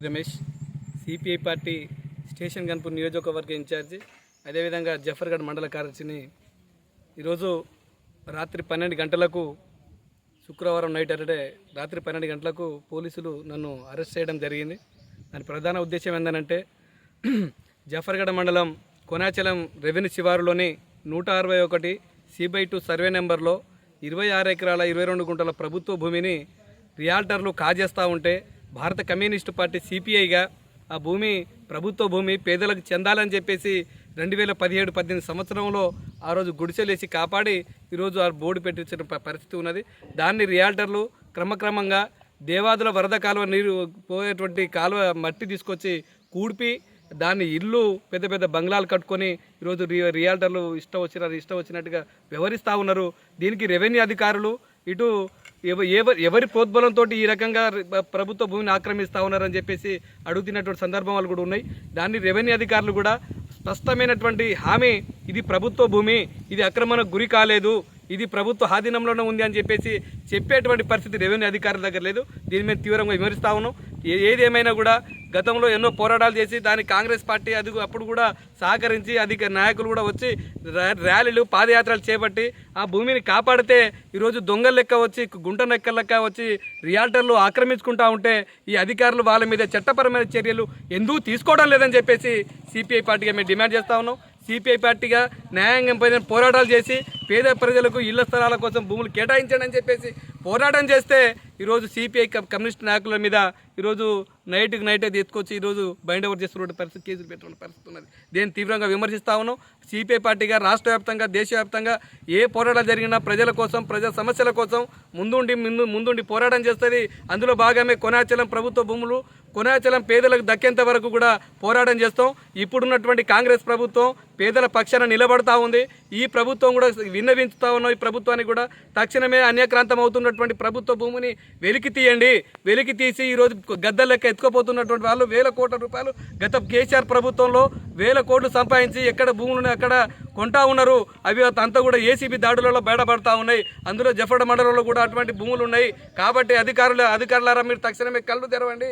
Ramesh CPI party station Ghanpur నియోజకవర్గ incharge అదేవిధంగా జఫర్గఢ్ మండల కార్యదర్శిని ఈరోజు రాత్రి పన్నెండు గంటలకు శుక్రవారం నైట్ అంటే రాత్రి పన్నెండు గంటలకు పోలీసులు నన్ను అరెస్ట్ చేయడం జరిగింది. దాని ప్రధాన ఉద్దేశం ఏంటంటే జఫర్గఢ్ మండలం కొనాచలం రెవెన్యూ శివారులోని నూట అరవై ఒకటి సిబై టూ సర్వే నెంబర్లో ఇరవై ఆరు ఎకరాల ఇరవై రెండు గుంటల ప్రభుత్వ భూమిని రియాల్టర్లు కాజేస్తూ ఉంటే భారత కమ్యూనిస్టు పార్టీ సిపిఐగా ఆ భూమి ప్రభుత్వ భూమి పేదలకు చెందాలని చెప్పేసి రెండు వేల పదిహేడు పద్దెనిమిది సంవత్సరంలో ఆ రోజు గుడిసెలేసి కాపాడి ఈరోజు ఆ బోర్డు పెట్టించిన పరిస్థితి ఉన్నది. దాన్ని రియాల్టర్లు క్రమక్రమంగా దేవాదుల వరద కాలువ నీరు పోయేటువంటి కాలువ మట్టి తీసుకొచ్చి కూడిపి దాన్ని ఇల్లు పెద్ద పెద్ద బంగ్లాలు కట్టుకొని ఈరోజు రి రియాల్టర్లు ఇష్టం వచ్చిన ఇష్టం వచ్చినట్టుగా వ్యవహరిస్తూ ఉన్నారు. దీనికి రెవెన్యూ అధికారులు ఇటు ఎవరి ఎవరి ప్రోద్బలంతో ఈ రకంగా ప్రభుత్వ భూమిని ఆక్రమిస్తూ ఉన్నారని చెప్పేసి అడుగుతున్నటువంటి సందర్భాలు కూడా ఉన్నాయి. దాన్ని రెవెన్యూ అధికారులు కూడా స్పష్టమైనటువంటి హామీ ఇది ప్రభుత్వ భూమి ఇది అక్రమణకు గురి కాలేదు ఇది ప్రభుత్వ ఆధీనంలోనే ఉంది అని చెప్పేసి చెప్పేటువంటి పరిస్థితి రెవెన్యూ అధికారుల దగ్గర లేదు. దీని మీద తీవ్రంగా విమరిస్తా ఉన్నాం. ఏ- కూడా గతంలో ఎన్నో పోరాటాలు చేసి దానికి కాంగ్రెస్ పార్టీ అది అప్పుడు కూడా సహకరించి అధిక నాయకులు కూడా వచ్చి ర్యాలీలు పాదయాత్రలు చేపట్టి ఆ భూమిని కాపాడితే ఈరోజు దొంగల లెక్క వచ్చి గుంట నెక్క లెక్క వచ్చి రియాల్టర్లు ఆక్రమించుకుంటా ఉంటే ఈ అధికారులు వాళ్ళ మీద చట్టపరమైన చర్యలు ఎందుకు తీసుకోవడం లేదని చెప్పేసి సిపిఐ పార్టీగా మేము డిమాండ్ చేస్తా ఉన్నాం. సిపిఐ పార్టీగా న్యాయంగా పైన పోరాటాలు చేసి పేద ప్రజలకు ఇళ్ళ స్థలాల కోసం భూములు కేటాయించండి అని చెప్పేసి పోరాటం చేస్తే ఈరోజు సిపిఐ కమ్యూనిస్ట్ నాయకుల మీద ఈరోజు నైట్కి నైట్ నైటే ఎత్తుకొచ్చి ఈరోజు బైండ్ ఓవర్ చేస్తున్న పరిస్థితి కేసులు పెట్టుకున్న పరిస్థితి ఉన్నది. దీన్ని తీవ్రంగా విమర్శిస్తా ఉన్నాం. సిపిఐ పార్టీగా రాష్ట్ర వ్యాప్తంగా దేశవ్యాప్తంగా ఏ పోరాటాలు జరిగినా ప్రజల కోసం ప్రజల సమస్యల కోసం ముందుండి ముందు ముందుండి పోరాటం చేస్తుంది. అందులో భాగమే కొనాచలం ప్రభుత్వ భూములు కొనాచలం పేదలకు దక్కేంత వరకు కూడా పోరాటం చేస్తాం. ఇప్పుడున్నటువంటి కాంగ్రెస్ ప్రభుత్వం పేదల పక్షాన నిలబడతా ఉంది. ఈ ప్రభుత్వం కూడా విన్నవించుతా ఉన్నాం. ఈ ప్రభుత్వానికి కూడా తక్షణమే అన్యక్రాంతం అవుతున్నటువంటి ప్రభుత్వ భూమిని వెలికి తీయండి. వెలికి తీసి ఈరోజు గద్దెల లెక్క ఎత్తుకుపోతున్నటువంటి వాళ్ళు వేల కోట్ల రూపాయలు గత కేసీఆర్ ప్రభుత్వంలో వేల కోట్లు సంపాదించి ఎక్కడ భూములను అక్కడ కొంటా ఉన్నారు. అవి అంతా కూడా ఏసీబీ దాడులలో బయటపడతా ఉన్నాయి. అందులో జఫడ మండలంలో కూడా అటువంటి భూములు ఉన్నాయి. కాబట్టి అధికారులు అధికారులారా మీరు తక్షణమే కళ్ళు తెరవండి.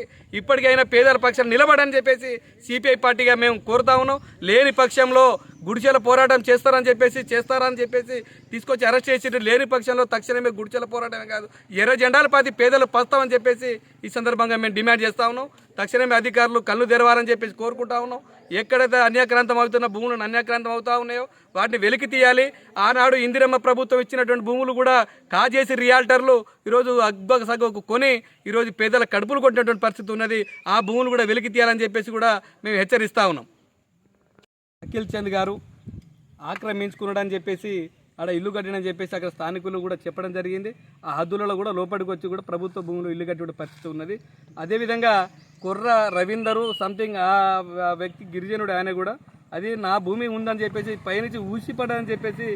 ఇప్పటికైనా పేదల పక్షాన్ని నిలబడని చెప్పేసి సిపిఐ పార్టీగా మేము కోరుతా ఉన్నాం. లేని పక్షంలో గుడిచెల పోరాటం చేస్తారని చెప్పేసి చేస్తారని చెప్పేసి తీసుకొచ్చి అరెస్ట్ చేసి లేని పక్షంలో తక్షణమే గుడిచెల పోరాటమే కాదు ఎర్ర జెండాల పాతి పేదలు పస్తామని చెప్పేసి ఈ సందర్భంగా మేము డిమాండ్ చేస్తా ఉన్నాం. తక్షణమే అధికారులు కళ్ళు తెరవాలని చెప్పేసి కోరుకుంటా ఉన్నాం. ఎక్కడైతే అన్యాక్రాంతం అవుతున్న భూములను అన్యాక్రాంతం అవుతా ఉన్నాయో వాటిని వెలికి తీయాలి. ఆనాడు ఇందిరమ్మ ప్రభుత్వం ఇచ్చినటువంటి భూములు కూడా కాజేసి రియాల్టర్లు ఈరోజు అగ్బగ సగకు కొని ఈరోజు పేదల కడుపులు కొట్టినటువంటి పరిస్థితి ఉన్నది. ఆ భూములు కూడా వెలికి తీయాలని చెప్పేసి కూడా మేము హెచ్చరిస్తా ఉన్నాం. అఖిల్ చంద్ గారు ఆక్రమించుకున్నాడని చెప్పేసి ఆడ ఇల్లు కట్టినని చెప్పేసి అక్కడ స్థానికులు కూడా చెప్పడం జరిగింది. ఆ హద్దులలో కూడా లోపలికి వచ్చి కూడా ప్రభుత్వ భూములు ఇల్లు కట్టే పరిస్థితి ఉన్నది. అదేవిధంగా కుర్ర రవీందరు సంథింగ్ ఆ వ్యక్తి గిరిజనుడు ఆయన కూడా. అది నా భూమి ఉందని చెప్పేసి పైనుంచి ఊసిపడని చెప్పేసి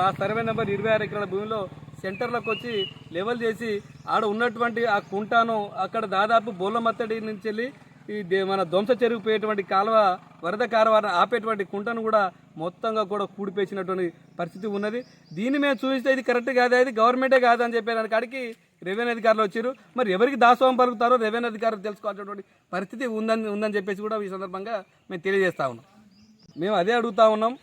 ఆ సర్వే నెంబర్ ఇరవై ఆరు ఎకరాల భూమిలో సెంటర్లోకి వచ్చి లెవెల్ చేసి ఆడ ఉన్నటువంటి ఆ కుంటాను అక్కడ దాదాపు బోల్లమత్తడి నుంచి వెళ్ళి ఈ దే- మన ధ్వంస చెరిగిపోయేటువంటి కాలువ వరద కారవారం ఆపేటువంటి కుంటను కూడా మొత్తంగా కూడా కూడిపేసినటువంటి పరిస్థితి ఉన్నది. దీన్ని మేము చూస్తే ఇది కరెక్ట్ కాదు? అది గవర్నమెంటే కాదు అని చెప్పేదానికి కాడికి రెవెన్యూ అధికారులు వచ్చారు. మరి ఎవరికి దాసోహం పలుకుతారో రెవెన్యూ అధికారులు తెలుసుకోవాల్సినటువంటి పరిస్థితి ఉందని ఉందని చెప్పేసి కూడా ఈ సందర్భంగా మేము తెలియజేస్తా ఉన్నాం. మేము అదే అడుగుతా ఉన్నాం.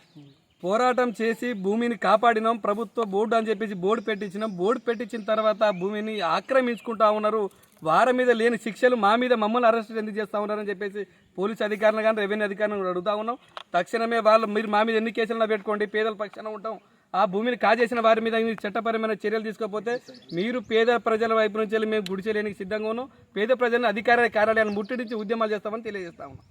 పోరాటం చేసి భూమిని కాపాడినాం. ప్రభుత్వ బోర్డు అని చెప్పేసి బోర్డు పెట్టించినాం. బోర్డు పెట్టించిన తర్వాత భూమిని ఆక్రమించుకుంటా ఉన్నారు. వారి మీద లేని శిక్షలు మా మీద మమ్మల్ని అరెస్ట్ ఎందుకు చేస్తా ఉన్నారని చెప్పేసి పోలీస్ అధికారులు కానీ రెవెన్యూ అధికారులను కూడా అడుగుతా ఉన్నాం. తక్షణమే వాళ్ళు మీరు మా మీద ఎన్ని కేసులను పెట్టుకోండి. పేదల పక్షాన ఉంటాం. ఆ భూమిని కాజేసిన వారి మీద మీరు చట్టపరమైన చర్యలు తీసుకోకపోతే మీరు పేద ప్రజల వైపు నుంచి వెళ్ళి మేము గుడిచేయడానికి సిద్ధంగా ఉన్నాం. పేద ప్రజలను అధికార కార్యాలయాన్ని ముట్టడించి ఉద్యమాలు చేస్తామని తెలియజేస్తా ఉన్నాం.